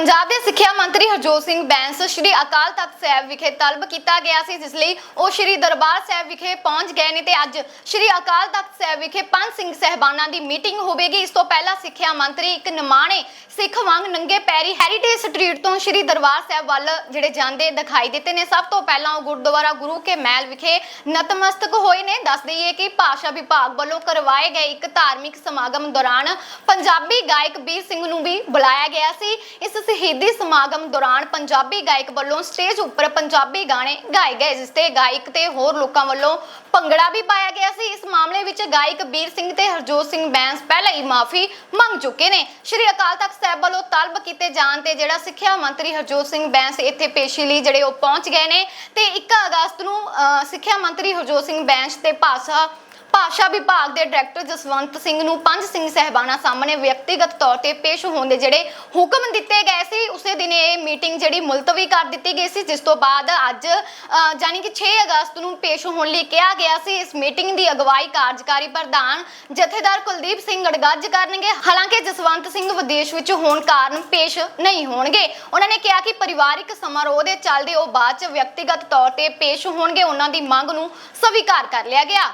ਪੰਜਾਬ ਦੇ ਸਿੱਖਿਆ ਮੰਤਰੀ ਹਰਜੋਤ ਸਿੰਘ ਬੈਂਸ ਸ਼੍ਰੀ ਅਕਾਲ ਤਖਤ ਸਾਹਿਬ ਵਿਖੇ ਤਲਬ ਕੀਤਾ ਗਿਆ ਸੀ, ਜਿਸ ਲਈ ਉਹ ਸ਼੍ਰੀ ਦਰਬਾਰ ਸਾਹਿਬ ਵਿਖੇ ਪਹੁੰਚ ਗਏ ਨੇ ਤੇ ਅੱਜ ਸ਼੍ਰੀ ਅਕਾਲ ਤਖਤ ਸਾਹਿਬ ਵਿਖੇ ਪੰਜ ਸਿੰਘ ਸਹਿਬਾਨਾਂ ਦੀ ਮੀਟਿੰਗ ਹੋਵੇਗੀ। ਇਸ ਤੋਂ ਪਹਿਲਾਂ ਸਿੱਖਿਆ ਮੰਤਰੀ ਇੱਕ ਨਿਮਾਣੇ ਸਿੱਖ ਵਾਂਗ ਨੰਗੇ ਪੈਰੀ ਹੈਰੀਟੇਜ ਸਟਰੀਟ ਤੋਂ ਸ਼੍ਰੀ ਦਰਬਾਰ ਸਾਹਿਬ ਵੱਲ ਜਿਹੜੇ ਜਾਂਦੇ ਦਿਖਾਈ ਦਿੱਤੇ ਨੇ। ਸਭ ਤੋਂ ਪਹਿਲਾਂ ਉਹ ਗੁਰਦੁਆਰਾ ਗੁਰੂ ਕੇ ਮਹਿਲ ਵਿਖੇ ਨਤਮਸਤਕ ਹੋਏ ਨੇ। ਦੱਸ ਦਈਏ ਕਿ ਭਾਸ਼ਾ ਵਿਭਾਗ ਵੱਲੋਂ ਕਰਵਾਏ ਗਏ ਇੱਕ ਧਾਰਮਿਕ ਸਮਾਗਮ ਦੌਰਾਨ ਪੰਜਾਬੀ ਗਾਇਕ ਵੀਰ ਸਿੰਘ ਨੂੰ ਵੀ ਬੁਲਾਇਆ ਗਿਆ ਸੀ। ਇਸ ਸ਼ਹੀਦੀ ਸਮਾਗਮ ਦੌਰਾਨ ਪੰਜਾਬੀ ਗਾਇਕ ਵੱਲੋਂ ਸਟੇਜ ਉੱਪਰ ਪੰਜਾਬੀ ਗਾਣੇ ਗਾਏ ਗਏ, ਜਿਸ ਤੇ ਗਾਇਕ ਤੇ ਹੋਰ ਲੋਕਾਂ ਵੱਲੋਂ ਭੰਗੜਾ ਵੀ ਪਾਇਆ ਗਿਆ ਸੀ। ਇਸ ਮਾਮਲੇ ਵਿੱਚ ਗਾਇਕ ਵੀਰ ਸਿੰਘ ਤੇ ਹਰਜੋਤ ਸਿੰਘ ਬੈਂਸ ਪਹਿਲਾਂ ਹੀ ਮਾਫੀ ਮੰਗ ਚੁੱਕੇ ਨੇ। ਸ਼੍ਰੀ ਅਕਾਲ ਤਖਤ ਸਾਹਿਬ ਵੱਲੋਂ ਤਲਬ ਕੀਤੇ ਜਾਣ ਤੇ ਜਿਹੜਾ ਸਿੱਖਿਆ ਮੰਤਰੀ ਹਰਜੋਤ ਸਿੰਘ ਬੈਂਸ ਇੱਥੇ ਪੇਸ਼ੀ ਲਈ ਜਿਹੜੇ ਉਹ ਪਹੁੰਚ ਗਏ ਨੇ ਤੇ 1 ਅਗਸਤ ਨੂੰ ਸਿੱਖਿਆ ਮੰਤਰੀ ਹਰਜੋਤ ਸਿੰਘ ਬੈਂਸ ਤੇ ਭਾਸ਼ਾ ਭਾਸ਼ਾ ਵਿਭਾਗ ਦੇ ਡਾਇਰੈਕਟਰ ਜਸਵੰਤ ਸਿੰਘ ਨੂੰ ਪੰਜ ਸਿੰਘ ਸਹਿਬਾਨਾਂ ਸਾਹਮਣੇ ਵਿਅਕਤੀਗਤ ਤੌਰ ਤੇ ਪੇਸ਼ ਹੋਣ ਦੇ ਜਿਹੜੇ ਹੁਕਮ ਦਿੱਤੇ ਗਏ ਸੀ ਉਸੇ ਦਿਨ ਇਹ ਮੀਟਿੰਗ ਜਿਹੜੀ ਮੁਲਤਵੀ ਕਰ ਦਿੱਤੀ ਗਈ ਸੀ ਜਿਸ ਤੋਂ ਬਾਅਦ ਅੱਜ ਅ, ਜਾਣੀ ਕਿ 6 ਅਗਸਤ ਨੂੰ ਪੇਸ਼ ਹੋਣ ਲਈ ਕਿਹਾ ਗਿਆ ਸੀ। ਇਸ ਮੀਟਿੰਗ ਦੀ ਅਗਵਾਈ ਕਾਰਜਕਾਰੀ ਪ੍ਰਧਾਨ ਜਥੇਦਾਰ ਕੁਲਦੀਪ ਸਿੰਘ ਅੜਗੱਜ ਕਰਨਗੇ। ਹਾਲਾਂਕਿ ਜਸਵੰਤ ਸਿੰਘ ਵਿਦੇਸ਼ ਵਿੱਚ ਹੋਣ ਕਾਰਨ ਪੇਸ਼ ਨਹੀਂ ਹੋਣਗੇ। ਉਹਨਾਂ ਨੇ ਕਿਹਾ ਕਿ ਪਰਿਵਾਰਿਕ ਸਮਾਰੋਹ ਦੇ ਚੱਲਦੇ ਉਹ ਬਾਅਦ ਚ ਵਿਅਕਤੀਗਤ ਤੌਰ ਤੇ ਪੇਸ਼ ਹੋਣਗੇ। ਉਹਨਾਂ ਦੀ ਮੰਗ ਨੂੰ ਸਵੀਕਾਰ ਕਰ ਲਿਆ ਗਿਆ।